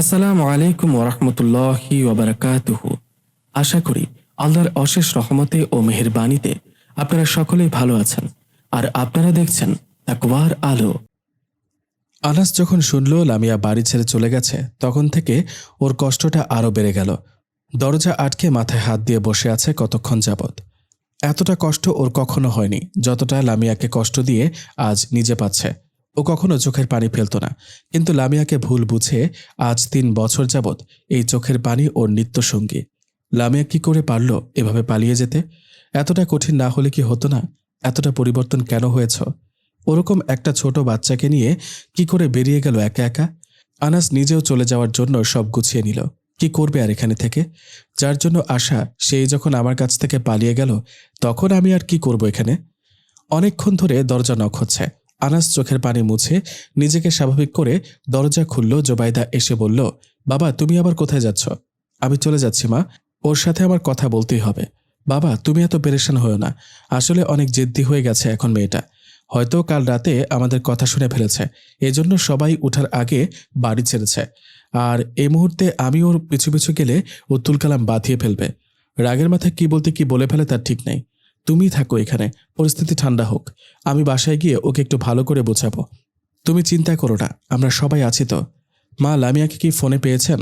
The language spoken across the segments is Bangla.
আসসালামু আলাইকুম ওরহমতুল্লাহি ওবরাকাতুহ আশা করি আল্লাহর অশেষ রহমতে ও মেহেরবানিতে আপনারা সকলেই ভালো আছেন আর আপনারা দেখছেন তাকওয়ার আলো। আনাস যখন শুনল লামিয়া বাড়ি ছেড়ে চলে গেছে, তখন থেকে ওর কষ্টটা আরও বেড়ে গেল। দরজা আটকে মাথায় হাত দিয়ে বসে আছে কতক্ষণ যাবৎ। এতটা কষ্ট ওর কখনো হয়নি, যতটা লামিয়াকে কষ্ট দিয়ে আজ নিজে পাচ্ছে। ও কখনো চোখের পানি ফেলতো না। কিন্তু লামিয়াকে ভুল বুঝে আজ তিন বছর যাবৎ এই চোখের পানি ওর নিত্যসঙ্গী। লামিয়া কি করে পারল এভাবে পালিয়ে যেতে? এতটা কঠিন না হলে কি হতো না? এতটা পরিবর্তন কেন হয়েছ? ওরকম একটা ছোট বাচ্চাকে নিয়ে কি করে বেরিয়ে গেল একা একা? আনাস নিজেও চলে যাওয়ার জন্য সব গুছিয়ে নিল। কি করবে আর এখানে থেকে? যার জন্য আশা সেই যখন আমার কাছ থেকে পালিয়ে গেল, তখন আমি আর কি করব এখানে? অনেকক্ষণ ধরে দরজা নখ হচ্ছে। আনাস চোখের পানি মুছে নিজেকে স্বাভাবিক করে দরজা খুলল। জোবাইদা এসে বলল, বাবা, তুমি আবার কোথায় যাচ্ছ? আমি চলে যাচ্ছি, মা। ওর সাথে আমার কথা বলতেই হবে। বাবা, তুমি এত পেরেশান হয়েও না। আসলে অনেক জেদ্দি হয়ে গেছে এখন মেয়েটা। হয়তো কাল রাতে আমাদের কথা শুনে ফেলেছে। এজন্য সবাই উঠার আগে বাড়ি ছেড়েছে। আর এই মুহূর্তে আমি ওর পিছু পিছু গেলে ও তুলকালাম বাঁধিয়ে ফেলবে। রাগের মাথায় কি বলতে কি বলে ফেলে তার ঠিক নেই। তুমি থাকো এখানে, পরিস্থিতি ঠান্ডা হোক। আমি বাসায় গিয়ে ওকে একটু ভালো করে বোঝাবো। তুমি চিন্তা করো না, আমরা সবাই আছি তো। মা, লামিয়াকে কি ফোনে পেয়েছেন?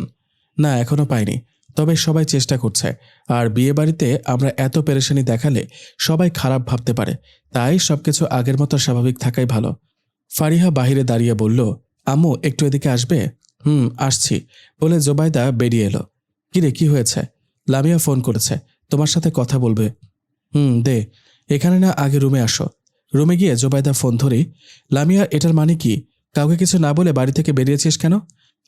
না, এখনও পাইনি। তবে সবাই চেষ্টা করছে। আর বিয়ে বাড়িতে আমরা এত পেরেশানি দেখালে সবাই খারাপ ভাবতে পারে। তাই সবকিছু আগের মতো স্বাভাবিক থাকাই ভালো। ফারিহা বাহিরে দাঁড়িয়ে বলল, আম্মু, একটু এদিকে আসবে? হুম, আসছি। বলে জোবাইদা বেরিয়ে এলো। কিরে, কি হয়েছে? লামিয়া ফোন করেছে। তোমার সাথে কথা বলবে। হুম, দে। এখানে না, আগে রুমে আসো। রুমে গিয়ে জোবাইদা ফোন ধরি, লামিয়া, এটার মানে কি? কাউকে কিছু না বলে বাড়ি থেকে বেরিয়েছিস কেন?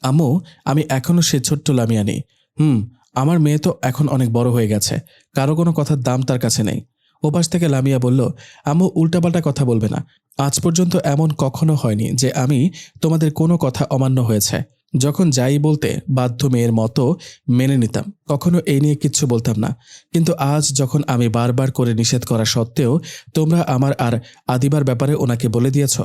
আম্মু, আমি এখনও সে ছোট্ট লামিয়া নেই। হুম, আমার মেয়ে তো এখন অনেক বড় হয়ে গেছে। কারও কোনো কথার দাম তার কাছে নেই। ওপাশ থেকে লামিয়া বলল, আম্মু, উল্টাপাল্টা কথা বলবে না। আজ পর্যন্ত এমন কখনো হয়নি যে আমি তোমাদের কোনো কথা অমান্য হয়েছে। যখন যাই বলতে বাধ্য মেয়ের মতো মেনে নিতাম, কখনো এই নিয়ে কিচ্ছু বলতাম না। কিন্তু আজ যখন আমি বারবার করে নিষেধ করা সত্ত্বেও তোমরা আমার আর আদিবার ব্যাপারে ওনাকে বলে দিয়েছ,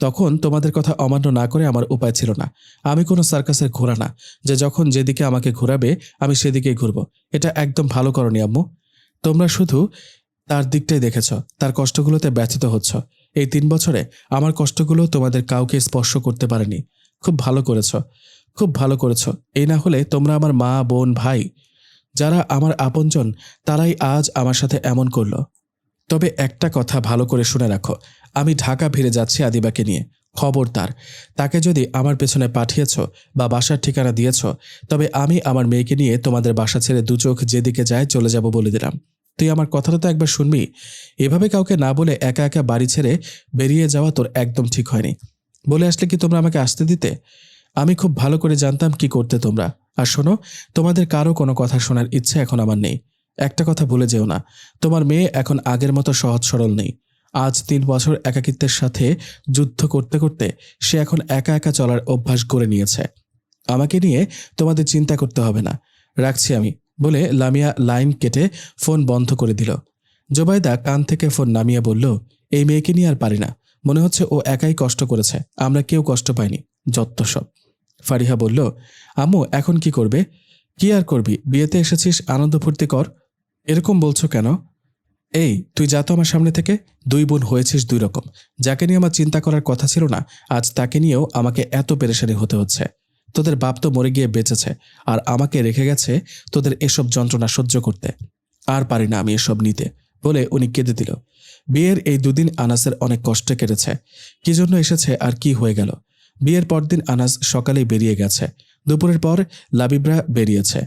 তখন তোমাদের কথা অমান্য না করে আমার উপায় ছিল না। আমি কোনো সার্কাসের ঘোরা না, যে যখন যেদিকে আমাকে ঘোরাবে আমি সেদিকেই ঘুরব। এটা একদম ভালো করনি আম্মু। তোমরা শুধু তার দিকটাই দেখেছ, তার কষ্টগুলোতে ব্যথিত হচ্ছ। এই তিন বছরে আমার কষ্টগুলো তোমাদের কাউকে স্পর্শ করতে পারেনি। খুব ভালো করেছ, খুব ভালো করেছ। এই না হলে তোমরা আমার মা, বোন, ভাই, যারা আমার আপনজন, তারাই আজ আমার সাথে এমন করল। তবে একটা কথা ভালো করে শুনে রাখো, আমি ঢাকা ফিরে যাচ্ছি আদিবাকে নিয়ে। খবর তার, তাকে যদি আমার পেছনে পাঠিয়েছ বা বাসার ঠিকানা দিয়েছ, তবে আমি আমার মেয়েকে নিয়ে তোমাদের বাসা ছেড়ে দু চোখ যেদিকে যায় চলে যাব বলে দিলাম। তুই আমার কথাটা তো একবার শুনবি? এভাবে কাউকে না বলে একা একা বাড়ি ছেড়ে বেরিয়ে যাওয়া তোর একদম ঠিক হয়নি। বলে আসলে কি তোমরা আমাকে আসতে দিতে? আমি খুব ভালো করে জানতাম কি করতে তোমরা। আর শোনো, তোমাদের কারও কোনো কথা শোনার ইচ্ছে এখন আমার নেই। একটা কথা ভুলে যেও না, তোমার মেয়ে এখন আগের মতো সহজ সরল নেই। আজ তিন বছর একাকিত্বের সাথে যুদ্ধ করতে করতে সে এখন একা একা চলার অভ্যাস করে নিয়েছে। আমাকে নিয়ে তোমাদের চিন্তা করতে হবে না। রাখছি আমি, বলে লামিয়া লাইন কেটে ফোন বন্ধ করে দিল। জোবাইদা কান থেকে ফোন নামিয়ে বলল, এই মেয়েকে নিয়ে আর পারি না। মনে হচ্ছে ও একাই কষ্ট করেছে। আমরা কেউ কষ্ট পাইনি। যত্ত সব। ফারিহা বলল, আম্মু, এখন কি করবে? কি আর করবি? বিয়েতে এসেছিস, আনন্দ ফুর্তি কর। এরকম বলছো কেন? এই, তুই যা তো আমার সামনে থেকে। দুই বোন হয়েছিস দুই রকম। যাকে নিয়ে আমার চিন্তা করার কথা ছিল না, আজ তাকে নিয়েও আমাকে এত পেরেশানি হতে হচ্ছে। তোদের বাপ তো মরে গিয়ে বেঁচেছে, আর আমাকে রেখে গেছে তোদের এসব যন্ত্রণা সহ্য করতে। আর পারি না আমি এসব নিতে। বলে উনি কেঁদে দিল। বিয়ের এই দুদিন আনাসের অনেক কষ্টে কেটেছে। কি জন্য এসেছে আর কি হয়ে গেল? বিয়ের পরদিন আনাস সকালেই বেরিয়ে গেছে। দুপুরের পর লাবিবরা বেরিয়েছে।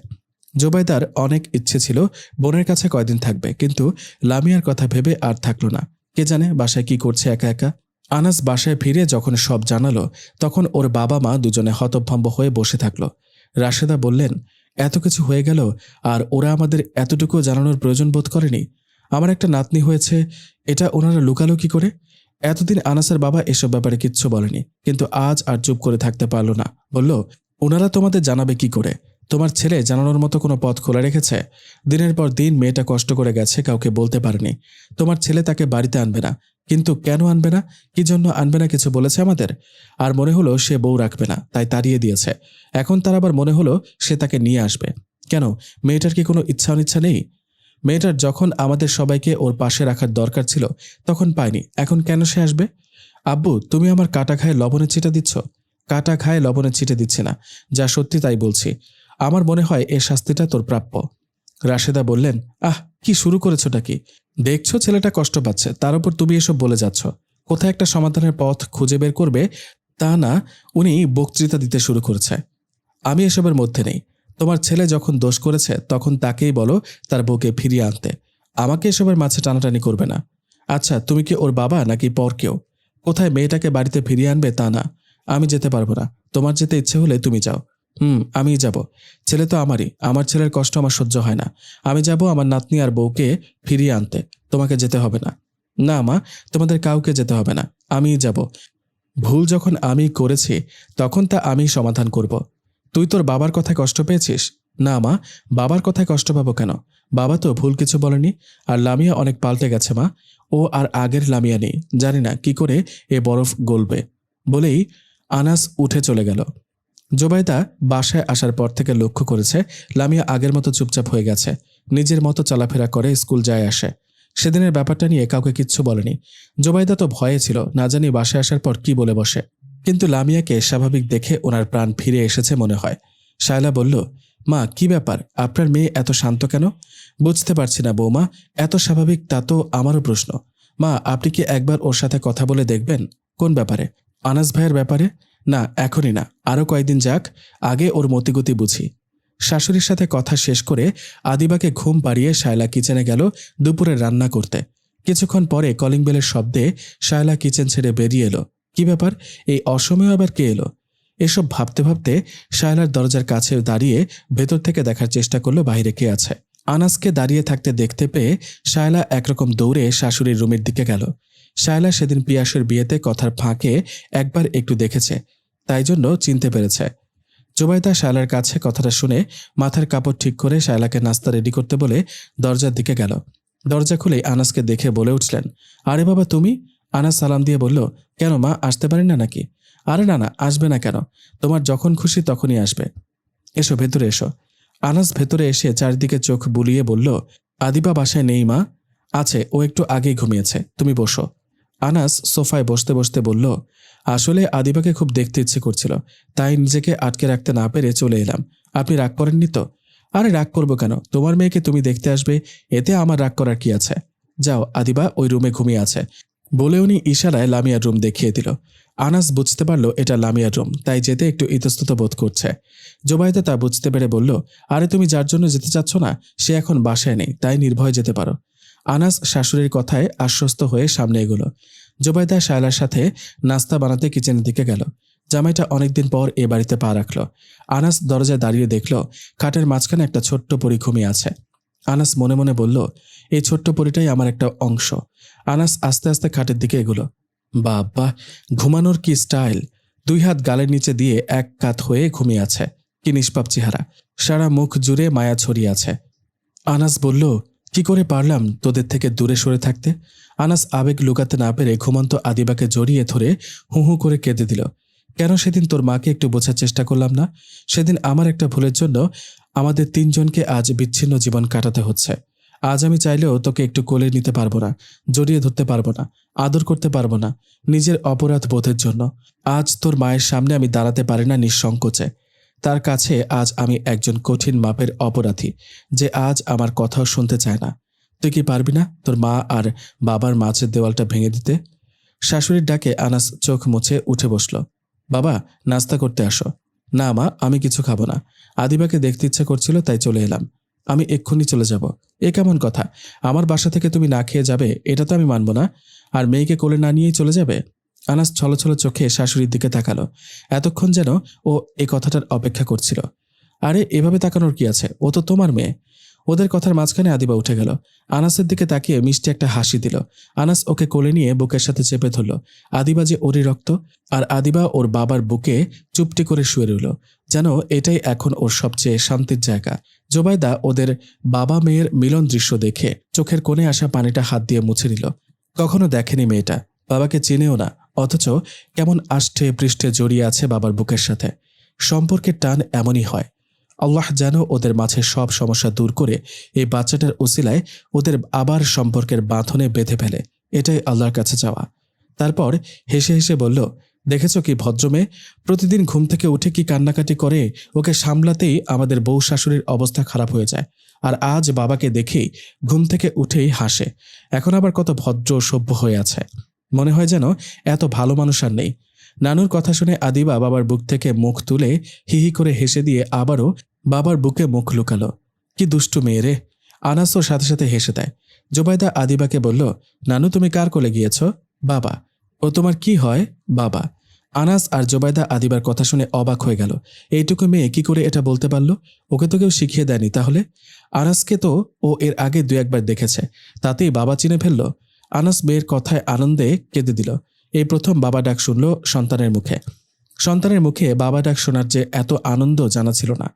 জোবাইদার অনেক ইচ্ছে ছিল বোনের কাছে কয়দিন থাকবে, কিন্তু লামিয়ার কথা ভেবে আর থাকল না। কে জানে বাসায় কি করছে একা একা? আনাস বাসায় ফিরে যখন সব জানালো, তখন ওর বাবা মা দুজনে হতভম্ব হয়ে বসে থাকল। রাশেদা বললেন, এত কিছু হয়ে গেল, আর ওরা আমাদের এতটুকু জানানোর প্রয়োজন বোধ করেনি? আমার একটা নাতনি হয়েছে, এটা ওনারা লুকালো কি করে। এতদিন আনাসের বাবা এসব ব্যাপারে কিচ্ছু বলেনি, কিন্তু আজ আর চুপ করে থাকতে পারল না। বলল, ওনারা তোমাদের জানাবে কি করে? তোমার ছেলে জানানোর মতো কোনো পথ খোলা রেখেছে? দিনের পর দিন মেয়েটা কষ্ট করে গেছে, কাউকে বলতে পারেনি। তোমার ছেলে তাকে বাড়িতে আনবে না, কিন্তু কেন আনবে না? কি জন্য আনবে না কিছু বলেছে আমাদের? আর মনে হলো সে বউ রাখবে না, তাই তাড়িয়ে দিয়েছে। এখন তার আবার মনে হলো সে তাকে নিয়ে আসবে। কেন? মেয়েটার কি কোনো ইচ্ছা অনিচ্ছা নেই? মেয়েটার যখন আমাদের সবাইকে ওর পাশে রাখার দরকার ছিল, তখন পাইনি। এখন কেন সে আসবে? আব্বু, তুমি আমার কাটা খায় লবণের ছিটা দিচ্ছ? কাটা খায় লবণের ছিটে দিচ্ছে না। যা সত্যি তাই বলছি। আমার মনে হয় এ শাস্তিটা তোর প্রাপ্য। রাশেদা বললেন, আহ, কি শুরু করেছোটা কি? দেখছ ছেলেটা কষ্ট পাচ্ছে, তার উপর তুমি এসব বলে যাচ্ছ। কোথায় একটা সমাধানের পথ খুঁজে বের করবে তা না, উনি বক্তৃতা দিতে শুরু করেছে। আমি এসবের মধ্যে নেই। তোমার ছেলে যখন দোষ করেছে, তখন তাকেই বলো তার বউকে ফিরিয়ে আনতে। আমাকে এসবের মাঝে টানাটানি করবে না। আচ্ছা তুমি কি ওর বাবা নাকি পর কেউ কোথায় মেয়েটাকে বাড়িতে ফিরিয়ে আনবে তা না। আমি যেতে পারব না। তোমার যেতে ইচ্ছে হলে তুমি যাও। হুম, আমিই যাব। ছেলে তো আমারই। আমার ছেলের কষ্ট আমার সহ্য হয় না। আমি যাব আমার নাতনি আর বউকে ফিরিয়ে আনতে। তোমাকে যেতে হবে না। না, মা, তোমাদের কাউকে যেতে হবে না। আমিই যাব। ভুল যখন আমি করেছি, তখন তা আমি সমাধান করব। তুই তোর বাবার কথায় কষ্ট পেয়েছিস? না, মা। বাবার কথায় কষ্ট পাবো কেন? বাবা তো ভুল কিছু বলেনি, আর লামিয়া অনেক পাল্টে গেছে, মা। ও আর আগের লামিয়া নেই। জানি না কি করে এ বরফ গলবে। বলেই আনাস উঠে চলে গেল। জোবাইদা বাসায় আসার পর থেকে লক্ষ্য করেছে, লামিয়া আগের মতো চুপচাপ হয়ে গেছে। নিজের মতো চলাফেরা করে স্কুল যায় আসে। সেদিনের ব্যাপারটা নিয়ে কাউকে কিচ্ছু বলেনি। জোবাইদা তো ভয়ে ছিল, না জানি বাসায় আসার পর কি বলে বসে। কিন্তু লামিয়াকে স্বাভাবিক দেখে ওনার প্রাণ ফিরে এসেছে মনে হয়। শায়লা বলল, মা, কি ব্যাপার? আপনার মেয়ে এত শান্ত কেন? বুঝতে পারছি না বৌমা, এত স্বাভাবিক তা তো আমারও প্রশ্ন। মা, আপনি কি একবার ওর সাথে কথা বলে দেখবেন? কোন ব্যাপারে? আনাস ভাইয়ের ব্যাপারে? না, এখনই না। আরও কয়েকদিন যাক, আগে ওর মতিগতি বুঝি। শাশুড়ির সাথে কথা শেষ করে আদিবাকে ঘুম পাড়িয়ে শায়লা কিচেনে গেল দুপুরে রান্না করতে। কিছুক্ষণ পরে কলিং বেলের শব্দে শায়লা কিচেন ছেড়ে বেরিয়ে এলো। কি ব্যাপার? এই অসময়ে আবার কে এলো? এসব ভাবতে ভাবতে শায়লার দরজার কাছে দাঁড়িয়ে ভেতর থেকে দেখার চেষ্টা করল বাইরে কে আছে। আনাসকে দাঁড়িয়ে থাকতে দেখতে পেয়ে শায়লা একরকম দৌড়ে শাশুড়ির রুমের দিকে গেল। শায়লা সেদিন পিয়াসের বিয়েতে কথার ফাঁকে একবার একটু দেখেছে, তাই জন্য চিনতে পেরেছে। জোবাইদা শায়লার কাছে কথাটা শুনে মাথার কাপড় ঠিক করে শায়লাকে নাস্তা রেডি করতে বলে দরজার দিকে গেল। দরজা খুলে আনাসকে দেখে বলে উঠলেন, আরে বাবা, তুমি? আনাস সালাম দিয়ে বলল, কেন মা, আসতে পারেন না নাকি? আরে না না, আসবে না কেন? তোমার যখন খুশি তখনই আসবে। এসো, ভেতরে এসো। আনাস ভেতরে এসে চারিদিকে চোখ বুলিয়ে বলল, আদিবা বাসায় নেই মা? আছে, ও একটু আগেই ঘুমিয়েছে, তুমি বসো। আনাস সোফায় বসতে বসতে বলল, আসলে আদিবাকে খুব দেখতে ইচ্ছে করছিল, তাই নিজেকে আটকে রাখতে না পেরে চলে এলাম। আপনি রাগ করেননি তো? আরে রাগ করব কেন? তোমার মেয়েকে তুমি দেখতে আসবে, এতে আমার রাগ করার কি আছে? যাও, আদিবা ওই রুমে ঘুমিয়ে আছে। বলে উনি ইশারায় লামিয়ার রুম দেখিয়ে দিল। আনাস বুঝতে পারল এটা লামিয়ার রুম, তাই যেতে একটু ইতস্তত বোধ করছে। জোবাইদা তা বুঝতে পেরে বলল, আরে তুমি যার জন্য যেতে চাচ্ছ না, সে এখন বাসায় নেই, তাই নির্ভয়ে যেতে পারো। আনাস শাশুড়ির কথায় আশ্বস্ত হয়ে সামনে এগোলো। জোবাইদা শায়লার সাথে নাস্তা বানাতে কিচেনের দিকে গেল। জামাইটা অনেকদিন পর এ বাড়িতে পা রাখল। আনাস দরজায় দাঁড়িয়ে দেখল, খাটের মাঝখানে একটা ছোট্ট পরিঘুমি আছে। আনাস মনে মনে বলল, এই ছোট্ট পরিটাই আমার একটা অংশ। আনাস আস্তে আস্তে খাটের দিকে এগুলো। বাবা, ঘুমানোর কি স্টাইল? দুই হাত গালের নিচে দিয়ে এক কাত হয়ে ঘুমিয়ে আছে। কি নিষ্পাপ চেহারা। সারা মুখ জুড়ে মায়া ছড়িয়ে আছে। আনাস বলল, কি করে পারলাম তোদের থেকে দূরে সরে থাকতে? আনাস আবেগ লুকাতে না পেরে ঘুমন্ত আদিবাকে জড়িয়ে ধরে হু করে কেঁদে দিল। কেন সেদিন তোর মাকে একটু বোঝার চেষ্টা করলাম না? সেদিন আমার একটা ভুলের জন্য আমাদের তিনজনকে আজ বিচ্ছিন্ন জীবন কাটাতে হচ্ছে। আজ আমি চাইলেও তোকে একটু কোলে নিতে পারব না, জড়িয়ে ধরতে পারব না, আদর করতে পারব না, নিজের অপরাধ বোধের জন্য। আজ তোর মায়ের সামনে আমি দাঁড়াতে পারি না নিঃসংকোচে। তার কাছে আজ আমি একজন কঠিন মাপের অপরাধী, যে আজ আমার কথাও শুনতে চায় না। তুই কি পারবি না তোর মা আর বাবার মাছের দেওয়ালটা ভেঙে দিতে? শাশুড়ির ডাকে আনাস চোখ মুছে উঠে বসল। বাবা, নাস্তা করতে আসো। না মা, আমি কিছু খাব না। আদিবাকে দেখতে ইচ্ছা করছিল, তাই চলে এলাম। আমি এক্ষুনি চলে যাব। এ কেমন কথা? আমার বাসা থেকে তুমি না খেয়ে যাবে, এটা তো আমি মানব না। আর মেয়েকে কোলে না নিয়েই চলে যাবে? আনাস ছলো ছলো চোখে শাশুড়ির দিকে তাকালো। এতক্ষণ যেন ও এই কথাটার অপেক্ষা করছিল। আরে, এভাবে তাকানোর কি আছে? ও তো তোমার মেয়ে। ওদের কথার মাঝখানে আদিবা উঠে গেল। আনাসের দিকে তাকিয়ে মিষ্টি একটা হাসি দিল। আনাস ওকে কোলে নিয়ে বুকের সাথে চেপে ধরল। আদিবা যে ওরই রক্ত, আর আদিবা ওর বাবার বুকে চুপটি করে শুয়ে রইল। যেন এটাই এখন ওর সবচেয়ে শান্তির জায়গা। জোবাইদা ওদের বাবা মেয়ের মিলন দৃশ্য দেখে চোখের কোণে আসা পানিটা হাত দিয়ে মুছে নিল। কখনো দেখেনি মেয়েটা। বাবাকে চেনেও না, অথচ কেমন আষ্টে পৃষ্ঠে জড়িয়ে আছে বাবার বুকের সাথে। সম্পর্কের টান এমনই হয়। আল্লাহ যেন ওদের মাঝে সব সমস্যা দূর করে এই বাচ্চাটার ওসিলায় ওদের আবার সম্পর্কের বাঁধনে বেঁধে ফেলে। এটাই আল্লাহর কাছে যাওয়া তারপর হেসে হেসে বলল, দেখেছ কি ভদ্রমে প্রতিদিন ঘুম থেকে উঠে কি কান্নাকাটি করে? ওকে সামলাতেই আমাদের বউ শাশুড়ির অবস্থা খারাপ হয়ে যায়। আর আজ বাবাকে দেখেই ঘুম থেকে উঠেই হাসে। এখন আবার কত ভদ্র সভ্য হয়ে আছে। মনে হয় যেন এত ভালো মানুষ আর নেই। নানুর কথা শুনে আদিবা বাবার বুক থেকে মুখ তুলে হিহি করে হেসে দিয়ে আবারও বাবার বুকে মুখ লুকালো। কি দুষ্টু মেয়ে রে। আনাসও সাথে সাথে হেসে দেয়। জোবাইদা আদিবাকে বলল, নানু, তুমি কার কোলে গিয়েছ? বাবা। ও, তোমার কি হয়? বাবা। আনাস আর জোবাইদা আদিবার কথা শুনে অবাক হয়ে গেল। এইটুকু মেয়ে কি করে এটা বলতে পারল? ওকে তো কেউ শিখিয়ে দেয়নি তাহলে? আনাসকে তো ও এর আগে দু একবার দেখেছে। তাতেই বাবা চিনে ফেলল। আনাস মেয়ের কথায় আনন্দে কেঁদে দিল। এই প্রথম বাবা ডাক শুনল সন্তানের মুখে। সন্তানের মুখে বাবা ডাক শোনার যে এত আনন্দ জানা ছিল না।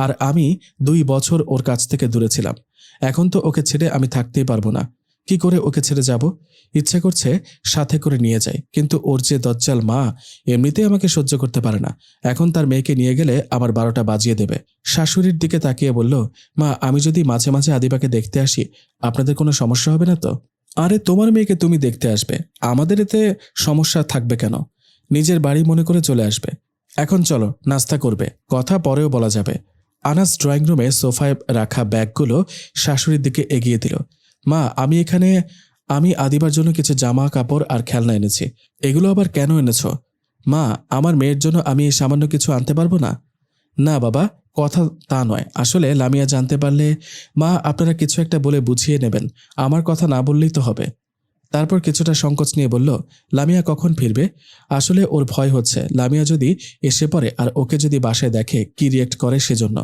আর আমি দুই বছর ওর কাছ থেকে দূরে ছিলাম। এখন তো ওকে ছেড়ে আমি থাকতেই পারব না। কি করে ওকে ছেড়ে যাব? ইচ্ছে করছে সাথে করে নিয়ে যাই কিন্তু ওর যে দজ্জাল মা এমনিতেই আমাকে সহ্য করতে পারে না। এখন তার মেয়েকে নিয়ে গেলে আমার বারোটা বাজিয়ে দেবে। শাশুড়ির দিকে তাকিয়ে বলল, মা, আমি যদি মাঝে মাঝে আদিবাকে দেখতে আসি, আপনাদের কোনো সমস্যা হবে না তো? আরে, তোমার মেয়েকে তুমি দেখতে আসবে। আমাদের এতে সমস্যা থাকবে কেন? নিজের বাড়ি মনে করে চলে আসবে। এখন চলো, নাস্তা করবে। কথা পরেও বলা যাবে। আনাস ড্রয়িং রুমে সোফায় রাখা ব্যাগগুলো শাশুড়ির দিকে এগিয়ে দিল। মা, আমি এখানে, আমি আদিবার জন্য কিছু জামা কাপড় আর খেলনা এনেছি। এগুলো আবার কেন এনেছ? মা, আমার মেয়ের জন্য আমি এই সামান্য কিছু আনতে পারব না? না বাবা, কথা তা নয়। আসলে লামিয়া জানতে পারলে, মা, আপনারা কিছু একটা বলে বুঝিয়ে নেবেন। আমার কথা না বললেই তো হবে। তারপর কিছুটা সংকোচ নিয়ে বলল, লামিয়া কখন ফিরবে? আসলে ওর ভয় হচ্ছে। লামিয়া যদি এসে পড়ে আর ওকে যদি বাসায় দেখে কি রিয়েক্ট করে সেজন্য।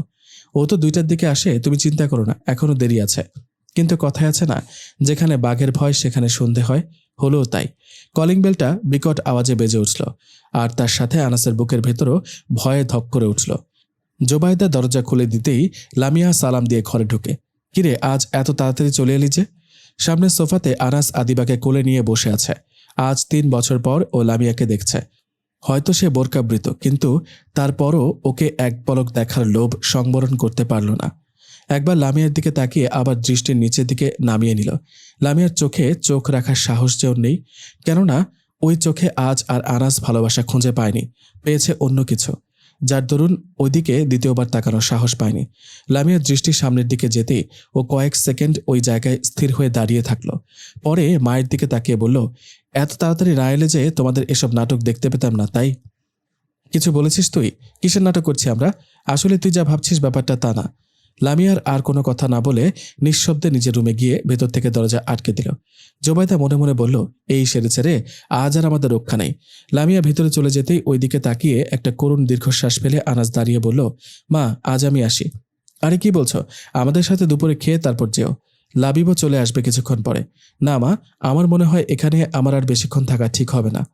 ও তো দুইটার দিকে আসে, তুমি চিন্তা করো না, এখনও দেরি আছে। কিন্তু কথায় আছে না, যেখানে বাঘের ভয় সেখানে সন্ধে হয়। হলেও তাই। কলিং বেলটা বিকট আওয়াজে বেজে উঠল, আর তার সাথে আনাসের বুকের ভেতরও ভয়ে ধক করে উঠল। জোবাইদা দরজা খুলে দিতেই লামিয়া সালাম দিয়ে ঘরে ঢুকে। কিরে, আজ এত তাড়াতাড়ি চলে এলি যে? সামনের সোফাতে আনাস আদিবাকে কোলে নিয়ে বসে আছে। আজ তিন বছর পর ও লামিয়াকে দেখছে। হয়তো সে বোরকাবৃত, কিন্তু তারপরও ওকে এক পলক দেখার লোভ সংবরণ করতে পারল না। একবার লামিয়ার দিকে তাকিয়ে আবার দৃষ্টির নিচের দিকে নামিয়ে নিল। লামিয়ার চোখে চোখ রাখার সাহস যে ওর নেই, কেননা ওই চোখে আজ আর আনাস ভালোবাসা খুঁজে পায়নি, পেয়েছে অন্য কিছু। যার দরুন ওইদিকে দ্বিতীয়বার তাকানোর সাহস পায়নি। লামিয়ার দৃষ্টি সামনের দিকে যেতেই ও কয়েক সেকেন্ড ওই জায়গায় স্থির হয়ে দাঁড়িয়ে থাকল। পরে মায়ের দিকে তাকিয়ে বলল, এত তাড়াতাড়ি না এলে যে তোমাদের এসব নাটক দেখতে পেতাম না, তাই? কিছু বলেছিস তুই? কিসের নাটক করছি আমরা? আসলে তুই যা ভাবছিস ব্যাপারটা তা না। লামিয়ার আর কোনো কথা না বলে নিঃশব্দে নিজের রুমে গিয়ে ভেতর থেকে দরজা আটকে দিল। জোবাইদা মনে মনে বলল, এই সেরে ছেড়ে আজ আর আমাদের রক্ষা নেই। লামিয়া ভেতরে চলে যেতেই ওই দিকে তাকিয়ে একটা করুণ দীর্ঘশ্বাস ফেলে আনাজ দাঁড়িয়ে বলল, মা, আজ আমি আসি। আরে কি বলছো? আমাদের সাথে দুপুরে খেয়ে তারপর যেও। লাবিবও চলে আসবে কিছুক্ষণ পরে। না মা, আমার মনে হয় এখানে আমার আর বেশিক্ষণ থাকা ঠিক হবে না।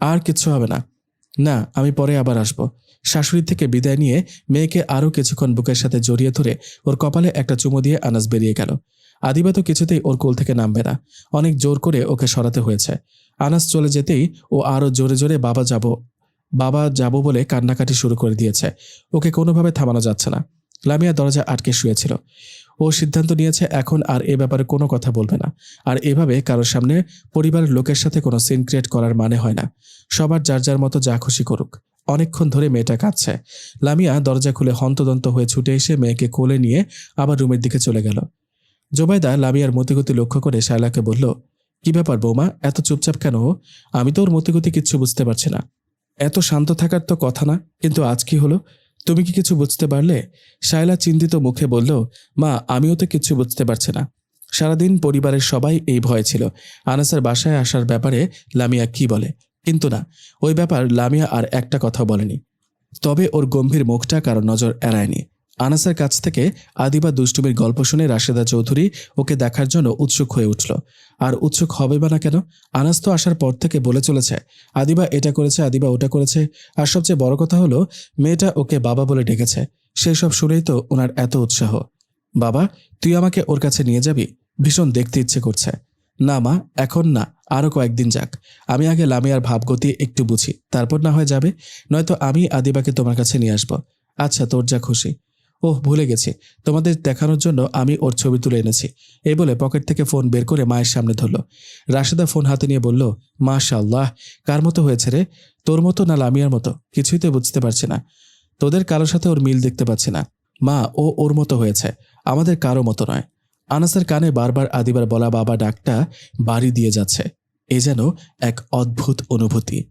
আর কিচ্ছু হবে না। না, আমি পরে আবার আসব। শাশুড়ি থেকে বিদায় নিয়ে মেয়েকে আরও কিছুক্ষণ বুকের সাথে জড়িয়ে ধরে ওর কপালে একটা চুমো দিয়ে আনাস বেরিয়ে গেল। আদিবা তো কিছুতেই ওর কোল থেকে নামবে না। অনেক জোর করে ওকে সরাতে হয়েছে। আনাস চলে যেতেই ও আরও জোরে জোরে বাবা যাব বাবা যাব বলে কান্নাকাটি শুরু করে দিয়েছে। ওকে কোনোভাবে থামানো যাচ্ছে না। লামিয়া দরজা আটকে শুয়েছিল। ও সিদ্ধান্ত নিয়েছে এখন আর এ ব্যাপারে কোনো কথা বলবে না। আর এভাবে কারোর সামনে পরিবারের লোকের সাথে কোনো সিন ক্রিয়েট করার মানে হয় না। সবার যার যার মতো যা খুশি করুক। অনেকক্ষণ ধরে মেয়েটা কাঁদছে। লামিয়া দরজা খুলে হন্তদন্ত হয়ে ছুটে এসে মেয়েকে কোলে নিয়ে আবার রুমের দিকে চলে গেল। জোবাইদা লামিয়ার মতিগতি লক্ষ্য করে শায়লাকে বলল, কি ব্যাপার বৌমা, এত চুপচাপ কেন? আমি তো ওর মতিগতি কিচ্ছু বুঝতে পারছি না। এত শান্ত থাকার তো কথা না, কিন্তু আজ কি হলো? তুমি কি কিছু বুঝতে পারলে? শায়লা চিন্তিত মুখে বলল, মা, আমিও তো কিছু বুঝতে পারছি না। সারাদিন পরিবারের সবাই এই ভয় ছিল। আনাসের বাসায় আসার ব্যাপারে লামিয়া কি বলে? কিন্তু না, ওই ব্যাপার লামিয়া আর একটা কথা বলেনি। তবে ওর গম্ভীর মুখটা কারও নজর এড়ায়নি। আনাসের কাছ থেকে আদিবা দুষ্টুমির গল্প শুনে রাশেদা চৌধুরী ওকে দেখার জন্য উৎসুক হয়ে উঠল। আর উৎসুক হবে বা না কেন? আনাস তো আসার পর থেকে বলে চলেছে, আদিবা এটা করেছে, আদিবা ওটা করেছে। আর সবচেয়ে বড় কথা হলো, মেয়েটা ওকে বাবা বলে ডেকেছে। সেই সব শুনেই তো ওনার এত উৎসাহ। বাবা, তুই আমাকে ওর কাছে নিয়ে যাবি? ভীষণ দেখতে ইচ্ছে করছে। না মা, এখন না আরও কয়েকদিন যাক। আমি আগে লামিয়ার ভাবগতি একটু বুঝি, তারপর না হয় যাবে। নয়তো আমি আদিবাকে তোমার কাছে নিয়ে আসব। আচ্ছা তোর যা খুশি। ওহ, ভুলে গেছি। তোমাদের দেখানোর জন্য আমি ওর ছবি তুলে এনেছি। এই বলে পকেট থেকে ফোন বের করে মায়ের সামনে ধরল। রাশেদা ফোন হাতে নিয়ে বলল মাশাল্লাহ কার মতো হয়েছে রে? তোর মতো না লামিয়ার মতো? কিছুই তো বুঝতে পারছি না। তোদের কারোর সাথে ওর মিল দেখতে পাচ্ছি না। মা, ও ওর মতো হয়েছে। আমাদের কারও মতো নয়। আনাসের কানে বারবার আদিবার বলা বাবা ডাকটা বাড়ি দিয়ে যাচ্ছে। এ যেন এক অদ্ভুত অনুভূতি।